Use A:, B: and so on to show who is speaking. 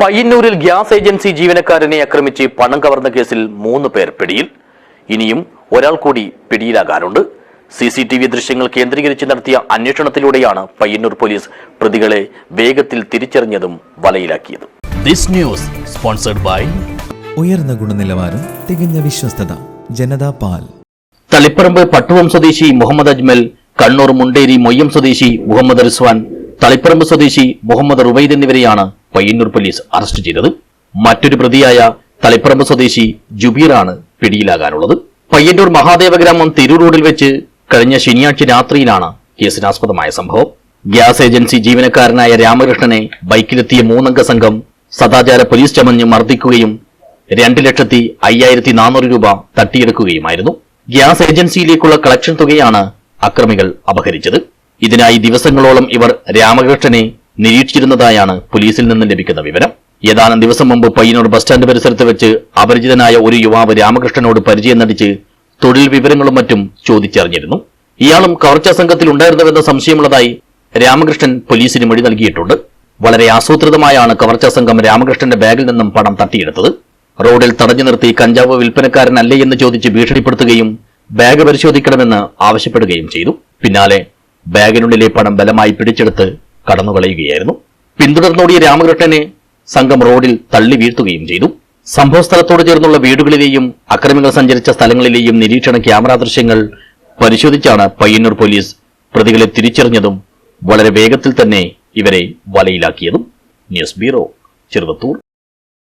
A: പയ്യന്നൂരിൽ gas agency ജീവനക്കാരനെ ആക്രമിച്ച് പണം കവർന്ന കേസിൽ മൂന്ന് പേർ പിടിയിൽ. ഇനിയും ഒരാൾ കൂടി പിടിയിലാകാനുണ്ട്. സി സി ടി വി ദൃശ്യങ്ങൾ കേന്ദ്രീകരിച്ച് നടത്തിയ അന്വേഷണത്തിലൂടെയാണ് പയ്യന്നൂർ പോലീസ് പ്രതികളെ വേഗത്തിൽ തിരിച്ചറിഞ്ഞതും വലയിലാക്കിയത്. ദിസ് ന്യൂസ് സ്പോൺസർഡ് ബൈ
B: ഉയർന്ന ഗുണനിലവാരം തികഞ്ഞ വിശ്വസ്തത ജനതാ പാൽ.
A: തളിപ്പറമ്പ് പട്ടുവം സ്വദേശി മുഹമ്മദ് അജ്മൽ കണ്ണൂർ മുണ്ടേരി മൊയ്യം സ്വദേശി മുഹമ്മദ് റിസ്വാൻ തളിപ്പറമ്പ് സ്വദേശി മുഹമ്മദ് റുബൈദ് എന്നിവരെയാണ് പയ്യന്നൂർ പോലീസ് അറസ്റ്റ് ചെയ്തത്. മറ്റൊരു പ്രതിയായ തളിപ്പറമ്പ് സ്വദേശി ജുബീറാണ് പിടിയിലാകാനുള്ളത്. പയ്യന്നൂർ മഹാദേവ ഗ്രാമം തിരൂർ റോഡിൽ വെച്ച് കഴിഞ്ഞ ശനിയാഴ്ച രാത്രിയിലാണ് കേസിനാസ്പദമായ സംഭവം. ഗ്യാസ് ഏജൻസി ജീവനക്കാരനായ രാമകൃഷ്ണനെ ബൈക്കിലെത്തിയ മൂന്നംഗ സംഘം സദാചാര പോലീസ് ചമഞ്ഞ് മർദ്ദിക്കുകയും രണ്ട് ലക്ഷത്തി അയ്യായിരത്തി നാനൂറ് രൂപ തട്ടിയെടുക്കുകയുമായിരുന്നു. ഗ്യാസ് ഏജൻസിയിലേക്കുള്ള കളക്ഷൻ തുകയാണ് അക്രമികൾ അപഹരിച്ചത്. ഇതിനായി ദിവസങ്ങളോളം ഇവർ രാമകൃഷ്ണനെ നിരീക്ഷിച്ചിരുന്നതായാണ് പോലീസിൽ നിന്ന് ലഭിക്കുന്ന വിവരം. ഏതാനും ദിവസം മുമ്പ് പയ്യന്നൂർ ബസ് സ്റ്റാൻഡ് പരിസരത്ത് വെച്ച് അപരിചിതനായ ഒരു യുവാവ് രാമകൃഷ്ണനോട് പരിചയം നടിച്ച് തൊഴിൽ വിവരങ്ങളും മറ്റും ചോദിച്ചറിഞ്ഞിരുന്നു. ഇയാളും കവർച്ചാ സംഘത്തിൽ ഉണ്ടായിരുന്നുവെന്ന സംശയമുള്ളതായി രാമകൃഷ്ണൻ പോലീസിന് മൊഴി നൽകിയിട്ടുണ്ട്. വളരെ ആസൂത്രിതമായാണ് കവർച്ചാ സംഘം രാമകൃഷ്ണന്റെ ബാഗിൽ നിന്നും പണം തട്ടിയെടുത്തത്. റോഡിൽ തടഞ്ഞു നിർത്തി കഞ്ചാവ് വിൽപ്പനക്കാരനല്ലേ എന്ന് ചോദിച്ച് ഭീഷണിപ്പെടുത്തുകയും ബാഗ് പരിശോധിക്കണമെന്ന് ആവശ്യപ്പെടുകയും ചെയ്തു. പിന്നാലെ ബാഗിനുള്ളിലെ പണം ബലമായി പിടിച്ചെടുത്ത് കടന്നുകളയുകയായിരുന്നു. പിന്തുടർന്നോടിയ രാമകൃഷ്ണനെ സംഘം റോഡിൽ തള്ളി വീഴ്ത്തുകയും ചെയ്തു. സംഭവസ്ഥലത്തോട് ചേർന്നുള്ള വീടുകളിലെയും അക്രമികൾ സഞ്ചരിച്ച സ്ഥലങ്ങളിലെയും നിരീക്ഷണ ക്യാമറ ദൃശ്യങ്ങൾ പരിശോധിച്ചാണ് പയ്യന്നൂർ പോലീസ് പ്രതികളെ തിരിച്ചറിഞ്ഞതും വളരെ വേഗത്തിൽ തന്നെ ഇവരെ വലയിലാക്കിയതും. News bureau Cheruvathur.